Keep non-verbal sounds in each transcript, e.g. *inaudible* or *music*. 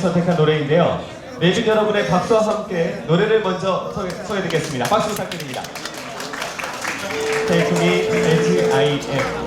선택한 노래인데요. 매직 여러분의 박수와 함께 노래를 먼저 소개해드리겠습니다. 박수 부탁드립니다. 대중이 H.I.M.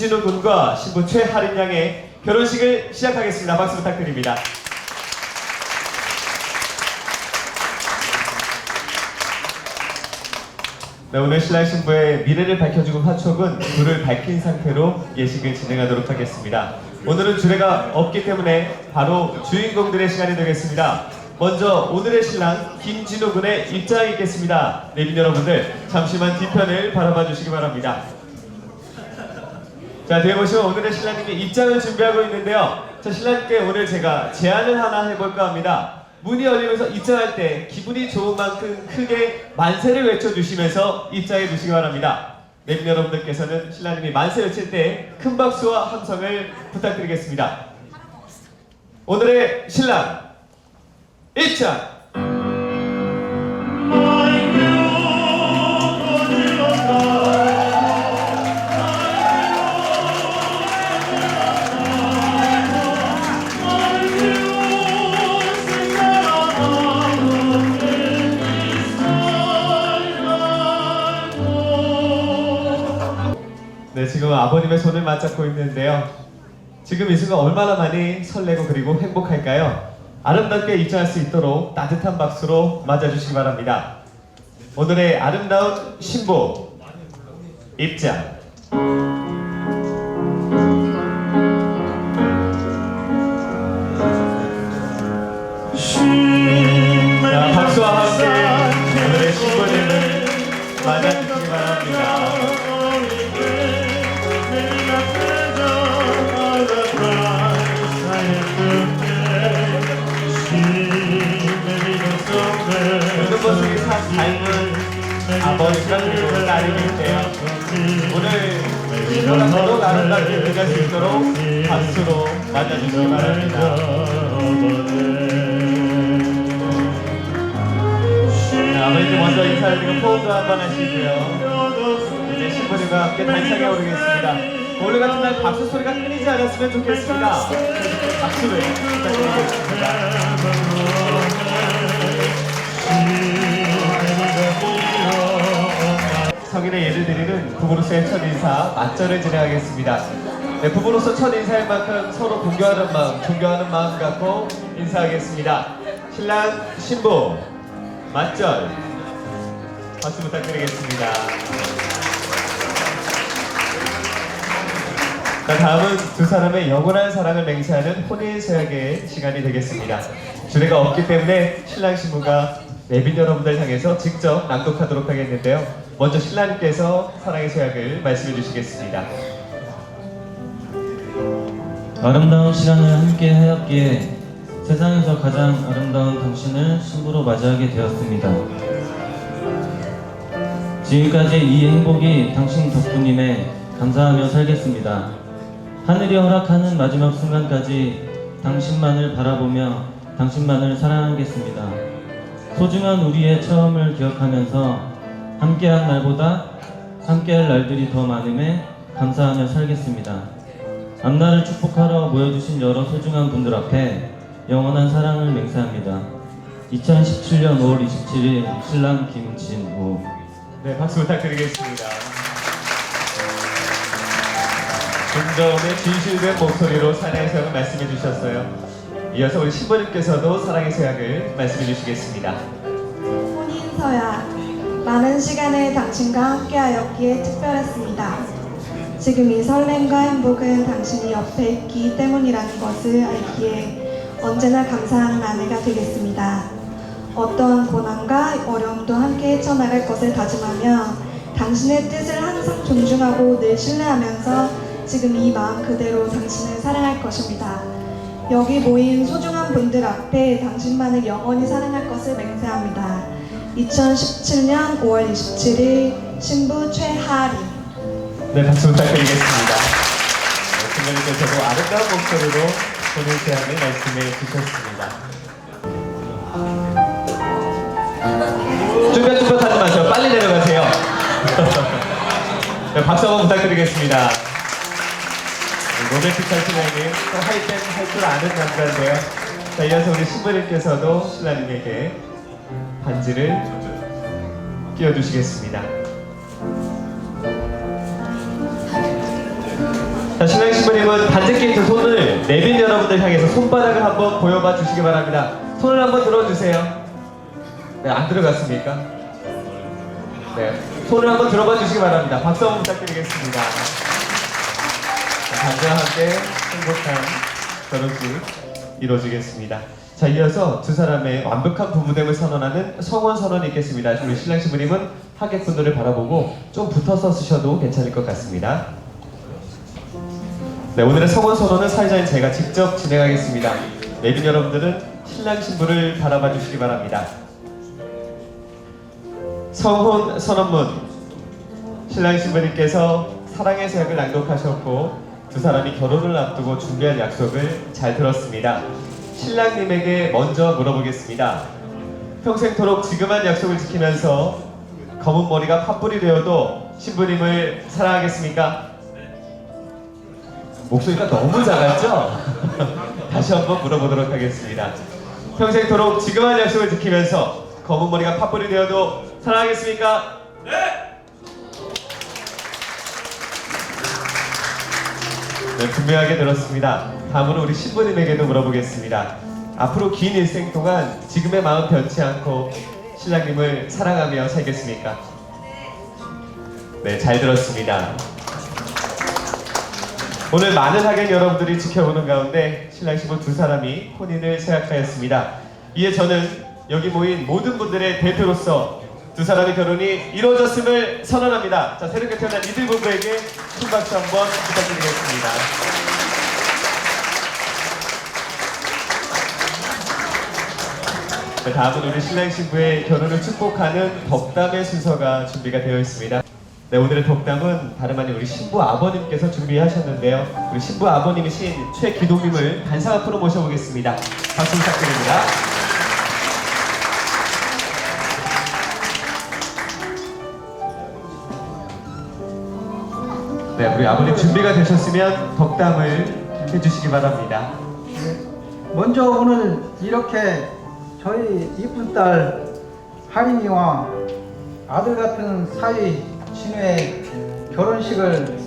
김진우 군과 신부 최하린 양의 결혼식을 시작하겠습니다. 박수 부탁드립니다. 네, 오늘 신랑 신부의 미래를 밝혀주는 화촉은 불을 밝힌 상태로 예식을 진행하도록 하겠습니다. 오늘은 주례가 없기 때문에 바로 주인공들의 시간이 되겠습니다. 먼저 오늘의 신랑 김진우 군의 입장이 있겠습니다. 내빈 여러분들 잠시만 뒤편을 바라봐 주시기 바랍니다. 자, 뒤에 보시면 오늘의 신랑님이 입장을 준비하고 있는데요. 자, 신랑님께 오늘 제가 제안을 하나 해볼까 합니다. 문이 열리면서 입장할 때 기분이 좋은 만큼 크게 만세를 외쳐주시면서 입장해 주시기 바랍니다. 내빈 여러분들께서는 신랑님이 만세 외칠 때 큰 박수와 함성을 부탁드리겠습니다. 오늘의 신랑 입장! 아버님의 손을 맞잡고 있는데요. 지금 이 순간 얼마나 많이 설레고 그리고 행복할까요? 아름답게 입장할 수 있도록 따뜻한 박수로 맞아주시기 바랍니다. 오늘의 아름다운 신부 입장. 아버지가 그리고 딸이기 때문에 오늘 더욱 아름답게 내갈 수 있도록 박수로 맞아주시기 바랍니다. 네, 아버님 먼저 인사드리고 포옹도 한번 하시고요. 이제 신부님과 함께 단상에 오르겠습니다. 오늘 같은 날 박수 소리가 끊이지 않았으면 좋겠습니다. 박수를 부탁드리겠습니다. 성인의 예를 드리는 부부로서의 첫 인사 맞절을 진행하겠습니다. 네, 부부로서 첫 인사일 만큼 서로 공교하는 마음, 존경하는 마음 갖고 인사하겠습니다. 신랑 신부 맞절 박수 부탁드리겠습니다. 자, 다음은 두 사람의 영원한 사랑을 맹세하는 혼인 서약의 시간이 되겠습니다. 주례가 없기 때문에 신랑 신부가 내빈 여러분들 향해서 직접 낭독하도록 하겠는데요. 먼저 신랑님께서 사랑의 서약을 말씀해 주시겠습니다. 아름다운 시간을 함께 하였기에 세상에서 가장 아름다운 당신을 신부로 맞이하게 되었습니다. 지금까지 이 행복이 당신 덕분임에 감사하며 살겠습니다. 하늘이 허락하는 마지막 순간까지 당신만을 바라보며 당신만을 사랑하겠습니다. 소중한 우리의 처음을 기억하면서 함께한 날보다 함께할 날들이 더 많음에 감사하며 살겠습니다. 앞날을 축복하러 모여주신 여러 소중한 분들 앞에 영원한 사랑을 맹세합니다. 2017년 5월 27일 신랑 김진우 네, 박수 부탁드리겠습니다. 중저음의 진실된 목소리로 사랑의 서약을 말씀해 주셨어요. 이어서 우리 신부님께서도 사랑의 서약을 말씀해 주시겠습니다. 혼인 서약 많은 시간을 당신과 함께하였기에 특별했습니다. 지금 이 설렘과 행복은 당신이 옆에 있기 때문이라는 것을 알기에 언제나 감사하는 아내가 되겠습니다. 어떠한 고난과 어려움도 함께 헤쳐나갈 것을 다짐하며 당신의 뜻을 항상 존중하고 늘 신뢰하면서 지금 이 마음 그대로 당신을 사랑할 것입니다. 여기 모인 소중한 분들 앞에 당신만을 영원히 사랑할 것을 맹세합니다. 2017년 5월 27일 신부 최하림 네, 박수 부탁드리겠습니다. 네, 신부님께서도 아름다운 목소리로 본인 제안을 말씀해 주셨습니다. 쭈뼛쭈뼛 하지 마세요. 빨리 내려가세요. *laughs* 네, 박수 한번 부탁드리겠습니다. 네, 로맨틱한 신랑님, 또 하이텐 할줄 아는 남자인데요. 자, 이어서 우리 신부님께서도 신랑님에게 반지를 끼워주시겠습니다. 자, 신랑 신부님은 반대끼리 손을 내빈 여러분들 향해서 손바닥을 한번 보여봐 주시기 바랍니다. 손을 한번 들어주세요. 네, 안 들어갔습니까? 네, 손을 한번 들어봐 주시기 바랍니다. 박수 한번 부탁드리겠습니다. 함께 행복한 결혼식 이루어지겠습니다. 자, 이어서 두 사람의 완벽한 부부됨을 선언하는 성원 선언이 있겠습니다. 우리 신랑 신부님은 하객분들을 바라보고 좀 붙어서 쓰셔도 괜찮을 것 같습니다. 네, 오늘의 성원 선언은 사회자인 제가 직접 진행하겠습니다. 내빈 여러분들은 신랑 신부를 바라봐 주시기 바랍니다. 성혼 선언문 신랑 신부님께서 사랑의 서약을 낭독하셨고 두 사람이 결혼을 앞두고 준비한 약속을 잘 들었습니다. 신랑님에게 먼저 물어보겠습니다. 평생토록 지금한 약속을 지키면서 검은 머리가 팥불이 되어도 신부님을 사랑하겠습니까? 목소리가 너무 작았죠? *laughs* 다시 한번 물어보도록 하겠습니다. 평생토록 지금한 약속을 지키면서 검은 머리가 팥불이 되어도 사랑하겠습니까? 네, 분명하게 들었습니다. 다음으로 우리 신부님에게도 물어보겠습니다. 앞으로 긴 일생 동안 지금의 마음 변치 않고 신랑님을 사랑하며 살겠습니까? 네, 잘 들었습니다. 오늘 많은 하객 여러분들이 지켜보는 가운데 신랑 신부 두 사람이 혼인을 세약하였습니다. 이에 저는 여기 모인 모든 분들의 대표로서 두 사람의 결혼이 이루어졌음을 선언합니다. 자, 새롭게 태어난 이들 부부에게 큰 박수 한번 부탁드리겠습니다. 네, 다음은 우리 신랑 신부의 결혼을 축복하는 덕담의 순서가 준비가 되어 있습니다. 네, 오늘의 덕담은 다름 아닌 우리 신부 아버님께서 준비하셨는데요. 우리 신부 아버님이신 최기동님을 단상 앞으로 모셔보겠습니다. 박수 부탁드립니다. 네, 우리 아버님 준비가 되셨으면 덕담을 해주시기 바랍니다. 먼저 오늘 이렇게 저희 이쁜 딸 하림이와 아들 같은 사위 진우의 결혼식을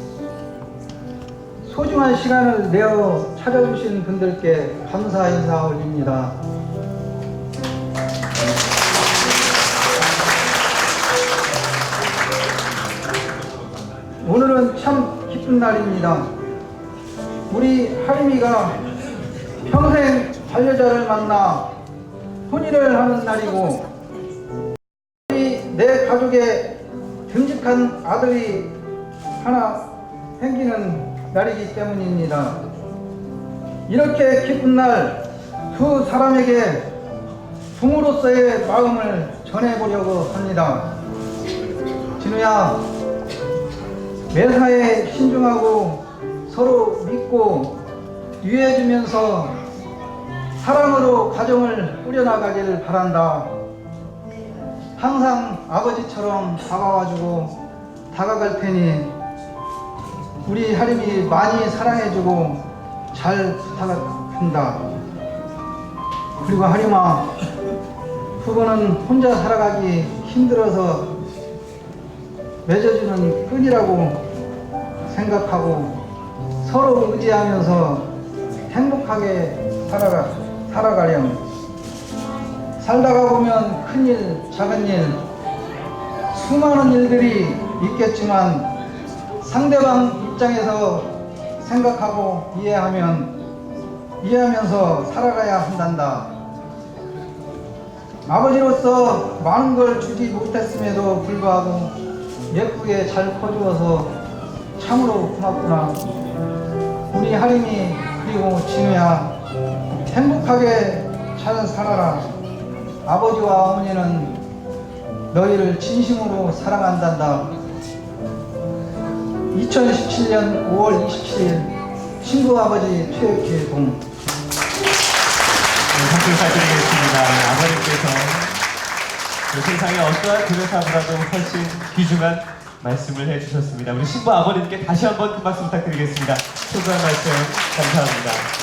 소중한 시간을 내어 찾아주신 분들께 감사 인사 올립니다. 참 기쁜 날입니다. 우리 하림이가 평생 반려자를 만나 혼인을 하는 날이고 우리 내 가족의 듬직한 아들이 하나 생기는 날이기 때문입니다. 이렇게 기쁜 날 두 사람에게 부모로서의 마음을 전해보려고 합니다. 진우야, 매사에 신중하고 서로 믿고 유해해주면서 사랑으로 가정을 꾸려나가길 바란다. 항상 아버지처럼 다가와주고 다가갈 테니 우리 하림이 많이 사랑해주고 잘 부탁한다. 그리고 하림아, 부부는 혼자 살아가기 힘들어서 맺어주는 끈이라고 생각하고 서로 의지하면서 행복하게 살아가, 살아가렴. 살다가 보면 큰일, 작은 일, 수많은 일들이 있겠지만 상대방 입장에서 생각하고 이해하면, 이해하면서 살아가야 한단다. 아버지로서 많은 걸 주지 못했음에도 불구하고 예쁘게 잘 커주어서 참으로 고맙구나. 우리 하림이 그리고 진우야 행복하게 잘 살아라. 아버지와 어머니는 너희를 진심으로 사랑한단다. 2017년 5월 27일 친구 아버지 최기동 네, 박수 부탁드리겠습니다. 아버님께서 그 세상에 어떠한 그릇하보다도 훨씬 귀중한 말씀을 해주셨습니다. 우리 신부 아버님께 다시 한번 큰 박수 부탁드리겠습니다. 소중한 말씀 감사합니다.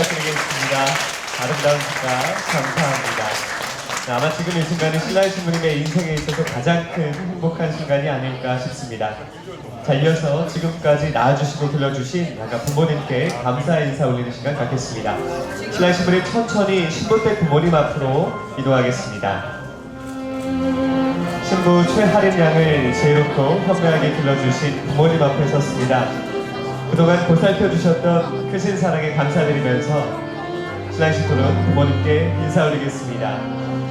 부탁드리겠습니다. 아름다운 축가 감사합니다. 자, 아마 지금 이 순간이 신라의 신부님의 인생에 있어서 가장 큰 행복한 순간이 아닐까 싶습니다. 자, 이어서 지금까지 낳아주시고 들려주신 아까 부모님께 감사 인사 올리는 시간 갖겠습니다. 신라의 신부님 천천히 신부댁 부모님 앞으로 이동하겠습니다. 신부 최하림 양을 제놓고 현명하게 길러주신 부모님 앞에 섰습니다. 그동안 보살펴 주셨던 크신 사랑에 감사드리면서 신랑 신부는 부모님께 인사 올리겠습니다.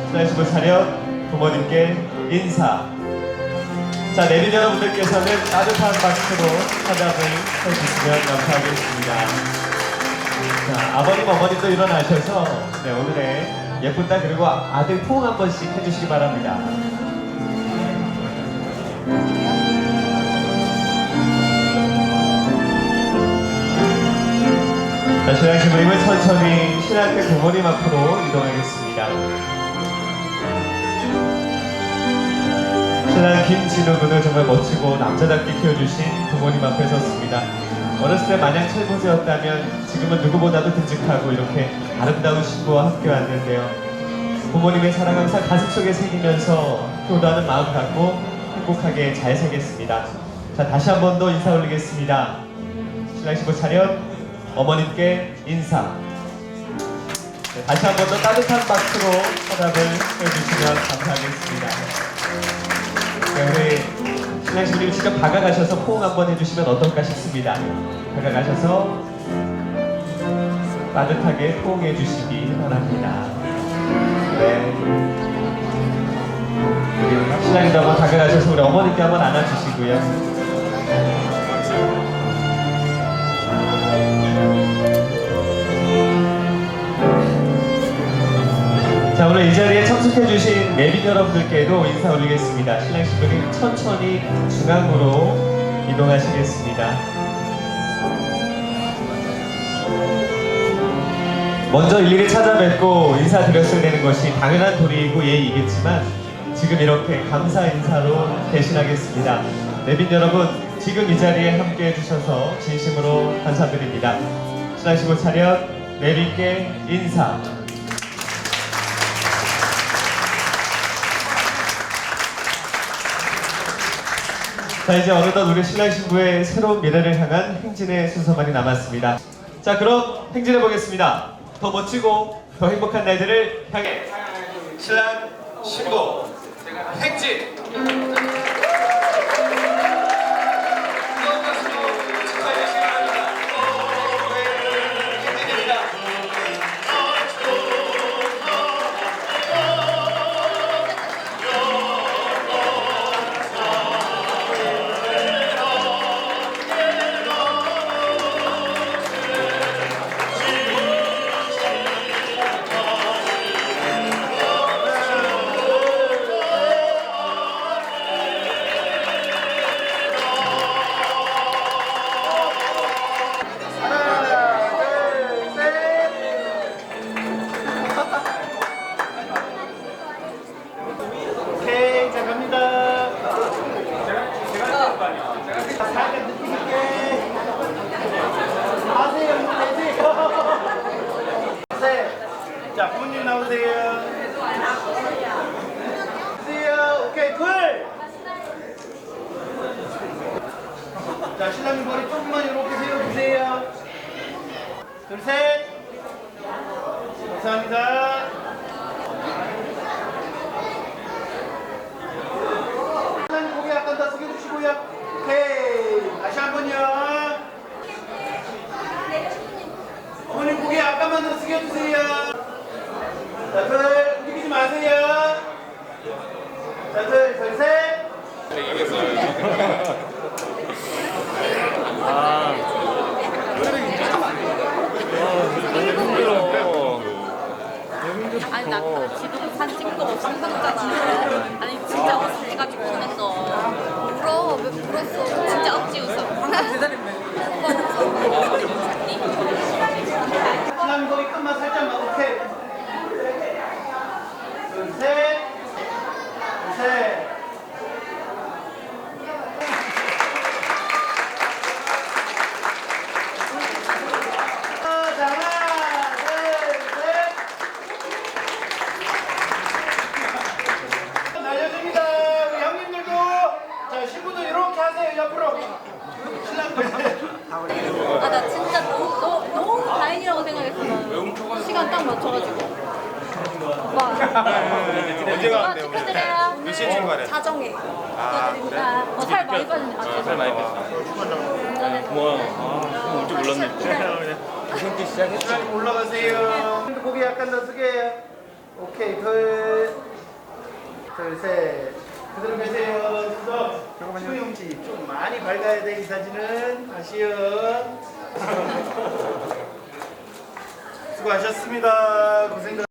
신랑 신부 차렷 부모님께 인사. 자 내린 여러분들께서는 따뜻한 박수로 화답을 해주시면 감사하겠습니다. 자 아버님 어머님도 일어나셔서 네, 오늘의 예쁜 딸 그리고 아들 포옹 한 번씩 해주시기 바랍니다. 자, 신랑 신부님은 천천히 신랑의 부모님 앞으로 이동하겠습니다. 신랑 김진우 군을 정말 멋지고 남자답게 키워주신 부모님 앞에 섰습니다. 어렸을 때 마냥 철부지였다면 지금은 누구보다도 듬직하고 이렇게 아름다운 신부와 함께 왔는데요. 부모님의 사랑 항상 가슴 속에 새기면서 효도하는 마음 갖고 행복하게 잘 살겠습니다. 자, 다시 한 번 더 인사 올리겠습니다. 신랑 신부 차렷 어머님께 인사. 네, 다시 한 번 더 따뜻한 박수로 화답을 해주시면 감사하겠습니다. 네, 우리 신랑 신부님 직접 다가가셔서 포옹 한번 해주시면 어떨까 싶습니다. 다가가셔서 따뜻하게 포옹해 주시기 바랍니다. 네. 우리 신랑님도 한번 다가가셔서 우리 어머님께 한번 안아주시고요. 자 오늘 이 자리에 참석해주신 내빈 여러분들께도 인사 올리겠습니다. 신랑 신부님 천천히 중앙으로 이동하시겠습니다. 먼저 일일이 찾아뵙고 인사드렸어야 되는 것이 당연한 도리이고 예의이겠지만 지금 이렇게 감사 인사로 대신하겠습니다. 내빈 여러분 지금 이 자리에 함께 해 주셔서 진심으로 감사드립니다. 신랑 신부 차렷 내빈께 인사. 자 이제 어느덧 우리 신랑 신부의 새로운 미래를 향한 행진의 순서만이 남았습니다. 자 그럼 행진해 보겠습니다. 더 멋지고 더 행복한 날들을 향해 신랑 신부 행진. 감사합니다. 하나님 고개 약간 더 숙여주시고요. 오케이. 다시 한 번요. 어머님 고개 약간만 더 숙여주세요. 자, 둘. 움직이지 마세요. 자, 둘, 둘, 셋. 나 지금 사진 찍은 거 없이 상상했잖아 아니 진짜 어색해가지고 보냈어 울어 왜 울었어 진짜 억지 웃어 오빠 웃어 신랑 거기 칸만 살짝만 오케이. 둘, 셋. 둘, 셋. 아쉬운 아쉬운 *laughs* 수고하셨습니다. 고생